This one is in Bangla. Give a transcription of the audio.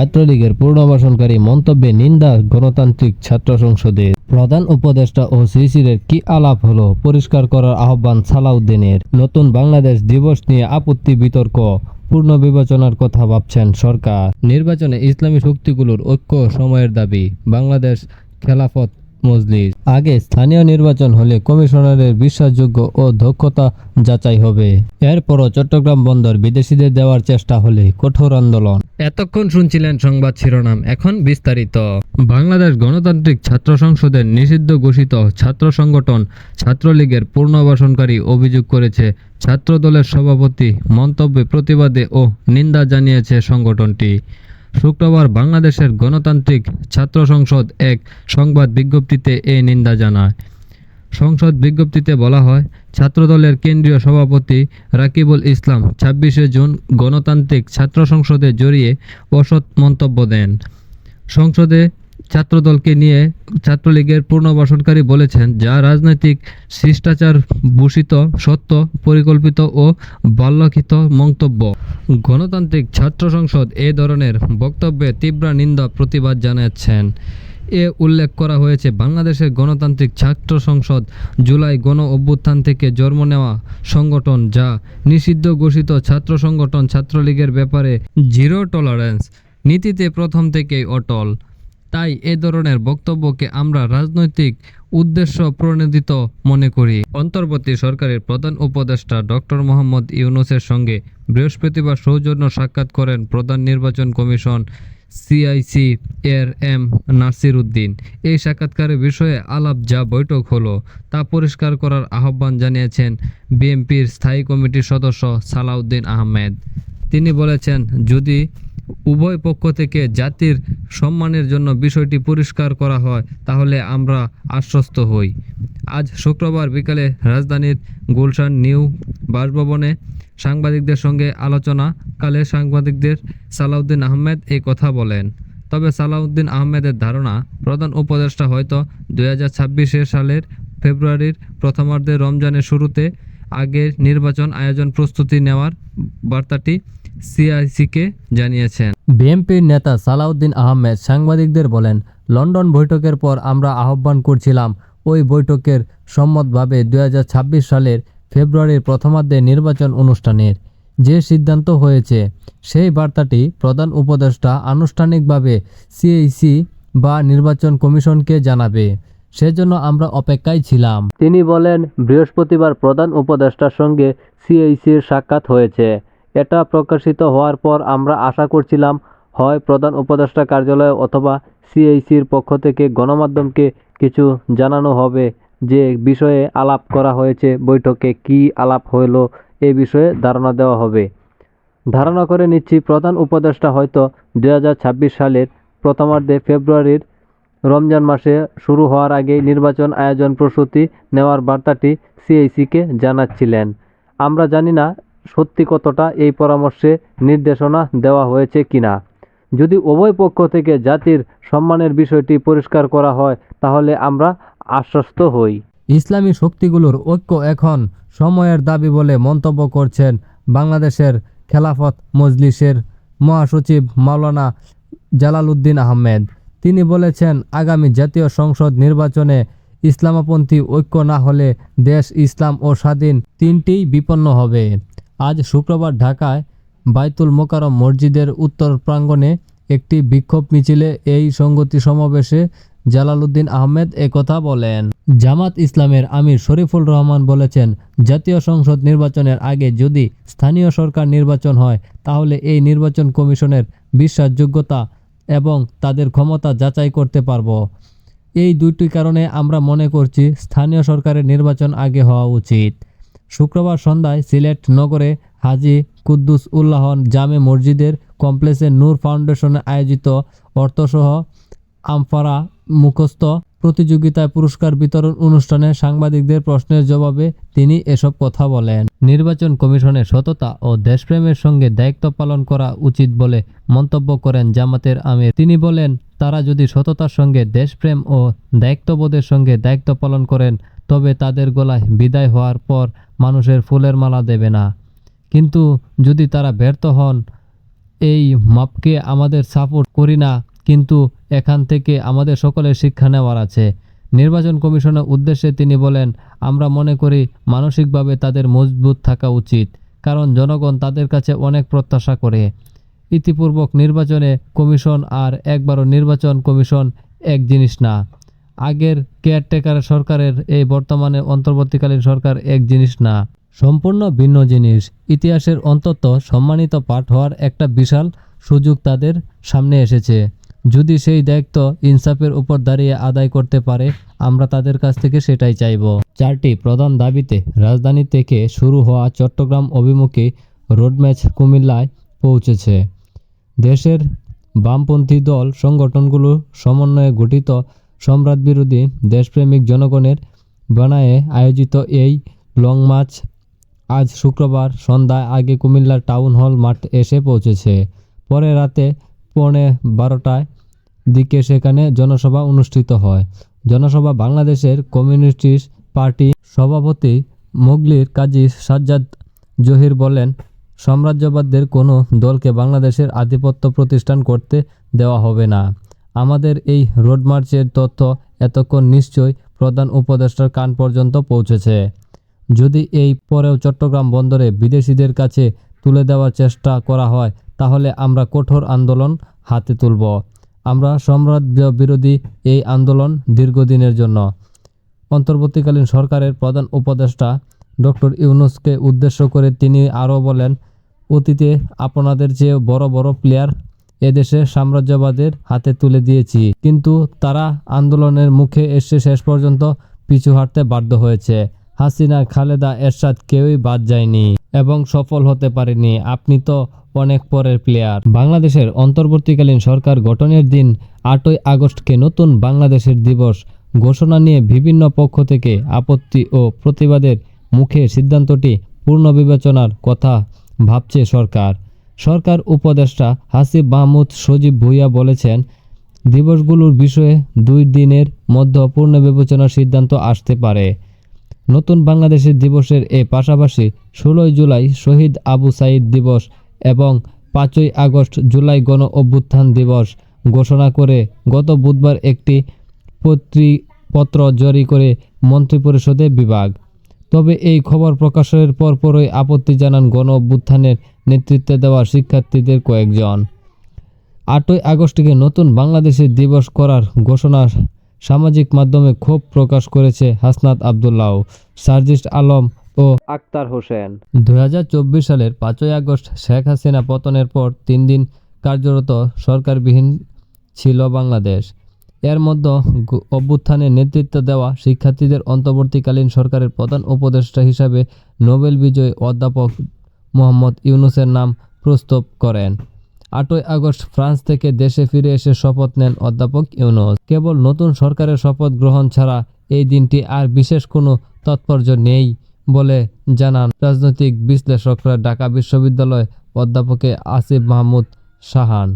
ছাত্রলীগের পুনর্বাসনকারী মন্তব্যে নিন্দা গণতান্ত্রিক ছাত্র সংসদের। প্রধান উপদেষ্টা ও সিসিরের কি আলাপ হলো পরিষ্কার করার আহ্বান সালাউদ্দিনের। নতুন বাংলাদেশ দিবস নিয়ে আপত্তি বিতর্ক, পূর্ণ বিবেচনার কথা ভাবছেন সরকার। নির্বাচনে ইসলামী শক্তিগুলোর ঐক্য সময়ের দাবি, বাংলাদেশ খেলাফত মজলিস। আগে স্থানীয় নির্বাচন হলে কমিশনারের বিশ্বাসযোগ্য ও দক্ষতা যাচাই হবে। এরপরও চট্টগ্রাম বন্দর বিদেশিদের দেওয়ার চেষ্টা হলে কঠোর আন্দোলন। এতক্ষণ শুনছিলেন সংবাদ শিরোনাম, এখন বিস্তারিত। বাংলাদেশ গণতান্ত্রিক ছাত্র সংসদের নিষিদ্ধ ঘোষিত ছাত্র সংগঠন ছাত্রলীগের পুনর্বাসনকারী অভিযোগ করেছে। ছাত্র দলের সভাপতি মন্তব্যে প্রতিবাদে ও নিন্দা জানিয়েছে সংগঠনটি। শুক্রবার বাংলাদেশের গণতান্ত্রিক ছাত্র সংসদ এক সংবাদ বিজ্ঞপ্তিতে এ নিন্দা জানায়। সংসদ বিজ্ঞপ্তিতে বলা হয়, ছাত্রদলের কেন্দ্রীয় সভাপতি রাকিবুল ইসলাম ছাব্বিশে জুন গণতান্ত্রিক ছাত্র সংসদে জড়িয়ে অসৎ মন্তব্য দেন। সংসদে ছাত্রদলকে নিয়ে ছাত্রলীগের পুনর্বাসনকারী বলেছেন, যা রাজনৈতিক শিষ্টাচার ভূষিত, সত্য, পরিকল্পিত ও বাল্যখিত মন্তব্য। গণতান্ত্রিক ছাত্র সংসদ এ ধরনের বক্তব্যে তীব্র নিন্দা, প্রতিবাদ জানাচ্ছেন। এ উল্লেখ করা হয়েছে, বাংলাদেশের গণতান্ত্রিক ছাত্র সংসদ জুলাই গণ অভ্যুত্থান থেকে জন্ম নেওয়া সংগঠন, যা নিষিদ্ধ ঘোষিত ছাত্র সংগঠন ছাত্রলীগের ব্যাপারে জিরো টলারেন্স নীতিতে প্রথম থেকেই অটল। তাই এ ধরনের বক্তব্যকে আমরা রাজনৈতিক উদ্দেশ্য প্রণোদিত মনে করি। অন্তর্বর্তী সরকারের প্রধান উপদেষ্টা ডক্টর মোহাম্মদ ইউনুসের সঙ্গে বৃহস্পতিবার সৌজন্য সাক্ষাৎ করেন প্রধান নির্বাচন কমিশন সিআইসি এর এম নাসির উদ্দিন এই সাক্ষাৎকারের বিষয়ে আলাপ যা বৈঠক হলো, তা পরিষ্কার করার আহ্বান জানিয়েছেন বিএনপির স্থায়ী কমিটির সদস্য সালাউদ্দিন আহমেদ। তিনি বলেছেন, যদি উভয় পক্ষ থেকে জাতির সম্মানের জন্য বিষয়টি পরিষ্কার করা হয়, তাহলে আমরা আশ্বস্ত হই। আজ শুক্রবার বিকালে রাজধানীর গুলশান নিউ বাসভবনে সাংবাদিকদের সঙ্গে আলোচনাকালে সাংবাদিকদের সালাউদ্দিন আহমেদ এই কথা বলেন। তবে সালাউদ্দিন আহমেদের ধারণা, প্রধান উপদেষ্টা হয়তো দুই সালের ফেব্রুয়ারির প্রথমার্ধে রমজানের শুরুতে আগের নির্বাচন আয়োজন প্রস্তুতি নেওয়ার বার্তাটি সিআইসিকে জানিয়েছেন। বিএনপির নেতা সালাউদ্দিন আহমেদ সাংবাদিকদের বলেন লন্ডন বৈঠকের পর আমরা আহ্বান করছিলাম ওই বৈঠকের সম্মতভাবে দু হাজার ছাব্বিশ সালের ফেব্রুয়ারির প্রথমার্ধে নির্বাচন অনুষ্ঠানের যে সিদ্ধান্ত হয়েছে সেই বার্তাটি প্রধান উপদেষ্টা আনুষ্ঠানিকভাবে সিএইসি বা নির্বাচন কমিশনকে জানাবে। সেজন্য আমরা অপেক্ষায় ছিলাম। তিনি বলেন বৃহস্পতিবার প্রধান উপদেষ্টার সঙ্গে সিএইসির সাক্ষাৎ হয়েছে। এটা প্রকাশিত হওয়ার পর আমরা আশা করছিলাম, হয় প্রধান উপদেষ্টা কার্যালয় অথবা সিএইসির পক্ষ থেকে গণমাধ্যমকে কিছু জানানো হবে যে বিষয়ে আলাপ করা হয়েছে, বৈঠকে কি আলাপ হলো এ বিষয়ে ধারণা দেওয়া হবে। ধারণা করে নিচ্ছি, প্রধান উপদেষ্টা হয়তো দু হাজার ছাব্বিশ সালের প্রথমার্ধে ফেব্রুয়ারির রমজান মাসে শুরু হওয়ার আগেই নির্বাচন আয়োজন প্রস্তুতি নেওয়ার বার্তাটি সিএইসিকে জানাচ্ছিলেন। আমরা জানি না সত্যি কতটা এই পরামর্শে নির্দেশনা দেওয়া হয়েছে কিনা? যদি উভয় পক্ষ থেকে জাতির সম্মানের বিষয়টি পরিষ্কার করা হয়, তাহলে আমরা আশ্বস্ত হই। ইসলামী শক্তিগুলোর ঐক্য এখন সময়ের দাবি বলে মন্তব্য করছেন বাংলাদেশের খেলাফত মজলিসের মহাসচিব মাওলানা জালালউদ্দিন আহমেদ। তিনি বলেছেন, আগামী জাতীয় সংসদ নির্বাচনে ইসলামপন্থী ঐক্য না হলে দেশ ইসলাম ও স্বাধীন তিনটিই বিপন্ন হবে। আজ শুক্রবার ঢাকায় বাইতুল মোকারম মসজিদের উত্তর প্রাঙ্গণে একটি বিক্ষোভ মিছিলে এই সংগতি সমাবেশে জালালউদ্দিন আহমেদ একথা বলেন। জামাত ইসলামের আমির শরীফুল রহমান বলেছেন, জাতীয় সংসদ নির্বাচনের আগে যদি স্থানীয় সরকার নির্বাচন হয়, তাহলে এই নির্বাচন কমিশনের বিশ্বাসযোগ্যতা এবং তাদের ক্ষমতা যাচাই করতে পারব। এই দুইটি কারণে আমরা মনে করছি স্থানীয় সরকারের নির্বাচন আগে হওয়া উচিত। শুক্রবার সন্ধ্যায় সিলেট নগরে হাজি কুদ্দুস উল্লাহ জামে মসজিদের কমপ্লেক্সে নূর ফাউন্ডেশনে আয়োজিত অর্থসহ আমফারা মুখস্থ প্রতিযোগিতায় পুরস্কার বিতরণ অনুষ্ঠানে সাংবাদিকদের প্রশ্নের জবাবে তিনি এসব কথা বলেন। নির্বাচন কমিশনের সততা ও দেশপ্রেমের সঙ্গে দায়িত্ব পালন করা উচিত বলে মন্তব্য করেন জামাতের আমির। তিনি বলেন, তারা যদি সততার সঙ্গে দেশপ্রেম ও দায়িত্ববোধের সঙ্গে দায়িত্ব পালন করেন তবে তাদের গলায় বিদায় হওয়ার পর মানুষের ফুলের মালা দেবে না। কিন্তু যদি তারা ব্যর্থ হন, এই মাপকে আমাদের সাপোর্ট করি না, কিন্তু এখান থেকে আমাদের সকলের শিক্ষা নেওয়ার আছে। নির্বাচন কমিশনের উদ্দেশ্যে তিনি বলেন, আমরা মনে করি মানসিকভাবে তাদের মজবুত থাকা উচিত, কারণ জনগণ তাদের কাছে অনেক প্রত্যাশা করে। ইতিপূর্বক নির্বাচনে কমিশন আর একবারও নির্বাচন কমিশন এক জিনিস না। আগের কেয়ারটেকার সরকারের এই বর্তমানে অন্তর্বর্তীকালীন সরকার এক জিনিস না, সম্পূর্ণ ভিন্ন জিনিস। ইতিহাসের অন্তত সম্মানিত পাঠ হওয়ার একটা বিশাল সুযোগ তাদের সামনে এসেছে। যদি সেই দায়িত্ব ইনসাফের উপর দাঁড়িয়ে আদায় করতে পারে, আমরা তাদের কাছ থেকে সেটাই চাইব। চারটি প্রধান দাবিতে রাজধানী থেকে শুরু হওয়া চট্টগ্রাম অভিমুখী রোডম্যাচ কুমিল্লায় পৌঁছেছে। দেশের বামপন্থী দল সংগঠনগুলো সমন্বয়ে গঠিত সম্রাট বিরোধী দেশপ্রেমিক জনগণের বানায়ে আয়োজিত এই লং মার্চ আজ শুক্রবার সন্ধ্যায় আগে কুমিল্লার টাউন হল মাঠ এসে পৌঁছেছে। পরে রাতে পৌনে বারোটায় দিকে সেখানে জনসভা অনুষ্ঠিত হয়। জনসভা বাংলাদেশের কমিউনিস্ট পার্টি সভাপতি মুগলির কাজী সাজ্জাদ জহির বলেন, সাম্রাজ্যবাদদের কোনো দলকে বাংলাদেশের আধিপত্য প্রতিষ্ঠান করতে দেওয়া হবে না। আমাদের এই রোড মার্চের তথ্য এতক্ষণ নিশ্চয়ই প্রধান উপদেষ্টার কান পর্যন্ত পৌঁছেছে। যদি এই পরেও চট্টগ্রাম বন্দরে বিদেশিদের কাছে তুলে দেওয়ার চেষ্টা করা হয়, তাহলে আমরা কঠোর আন্দোলন হাতে তুলব। আমরা সম্রাজ্য বিরোধী এই আন্দোলন দীর্ঘদিনের জন্য। অন্তর্বর্তীকালীন সরকারের প্রধান উপদেষ্টা ডক্টর ইউনুসকে উদ্দেশ্য করে তিনি আরও বলেন, অতীতে আপনাদের চেয়ে বড় বড় প্লেয়ার এদেশে সাম্রাজ্যবাদের হাতে তুলে দিয়েছি। কিন্তু তারা আন্দোলনের মুখে এসে শেষ পর্যন্ত পিছু হাঁটতে বাধ্য হয়েছে। হাসিনা, খালেদা, এরশাদ কেউই বাদ যায়নি এবং সফল হতে পারেনি। আপনি তো অনেক পরের প্লেয়ার বাংলাদেশের অন্তর্বর্তীকালীন সরকার গঠনের দিন আটই আগস্টকে নতুন বাংলাদেশের দিবস ঘোষণা নিয়ে বিভিন্ন পক্ষ থেকে আপত্তি ও প্রতিবাদের মুখে সিদ্ধান্তটি পূর্ণ বিবেচনার কথা ভাবছে সরকার। সরকার উপদেষ্টা হাসিব মাহমুদ সজীব ভুইয়া বলেছেন, দিবসগুলোর বিষয়ে দুই দিনের মধ্যে পূর্ণ বিবেচনার সিদ্ধান্ত আসতে পারে। নতুন বাংলাদেশের দিবসের এ পাশাপাশি ষোলোই জুলাই শহীদ আবু সাইদ দিবস এবং পাঁচই আগস্ট জুলাই গণ অভ্যুত্থান দিবস ঘোষণা করে গত বুধবার একটি পত্র জারি করে মন্ত্রিপরিষদে বিভাগ। তবে এই খবর প্রকাশের পরপরই আপত্তি জানান গণ অভ্যুত্থানের নেতৃত্বে দেওয়া শিক্ষার্থীদের কয়েকজন। আটই আগস্টকে নতুন বাংলাদেশের দিবস করার ঘোষণা সামাজিক মাধ্যমে ক্ষোভ প্রকাশ করেছে হাসনাত আবদুল্লাহ, সার্জিস্ট আলম ও আক্তার হোসেন। দুই সালের পাঁচই আগস্ট শেখ হাসিনা পতনের পর তিন দিন কার্যরত সরকারবিহীন ছিল বাংলাদেশ। এর মধ্যে গ- অভ্যুত্থানে নেতৃত্ব দেওয়া শিক্ষার্থীদের অন্তর্বর্তীকালীন সরকারের প্রধান উপদেষ্টা হিসাবে নোবেল বিজয়ী অধ্যাপক মোহাম্মদ ইউনুসের নাম প্রস্তাব করেন। আটই আগস্ট ফ্রান্স থেকে দেশে ফিরে এসে শপথ নেন অধ্যাপক ইউনুস। কেবল নতুন সরকারের শপথ গ্রহণ ছাড়া এই দিনটি আর বিশেষ কোনো তাৎপর্য নেই বলে জানান রাজনৈতিক বিশ্লেষকরা ঢাকা বিশ্ববিদ্যালয় অধ্যাপকে আসিফ মাহমুদ সাহান